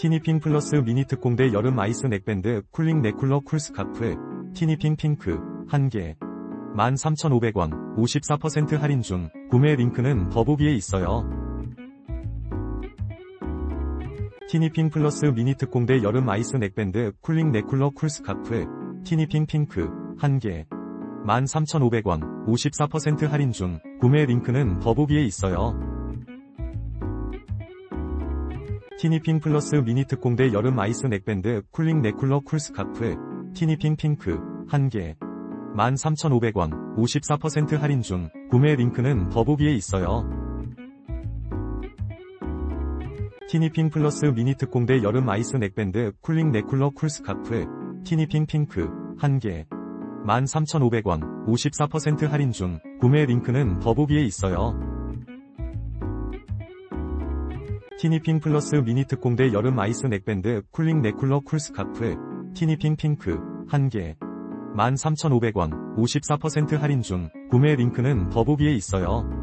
티니핑 플러스 미니 특공대 여름 아이스 넥밴드 쿨링 넥쿨러 쿨스카프 티니핑 핑크 1개 13,500원 54% 할인 중 구매 링크는 더보기에 있어요. 티니핑 플러스 미니 특공대 여름 아이스 넥밴드 쿨링 넥쿨러 쿨스카프 티니핑 핑크 1개 13,500원 54% 할인 중 구매 링크는 더보기에 있어요. 티니핑 플러스 미니 특공대 여름 아이스 넥밴드 쿨링 넥쿨러 쿨스카프 티니핑 핑크 1개 13,500원 54% 할인 중 구매 링크는 더보기에 있어요. 티니핑 플러스 미니 특공대 여름 아이스 넥밴드 쿨링 넥쿨러 쿨스카프 티니핑 핑크 1개 13,500원 54% 할인 중 구매 링크는 더보기에 있어요. 티니핑 플러스 미니 특공대 여름 아이스 넥밴드 쿨링 넥쿨러 쿨스카프 티니핑 핑크 1개 13,500원 54% 할인 중 구매 링크는 더보기에 있어요.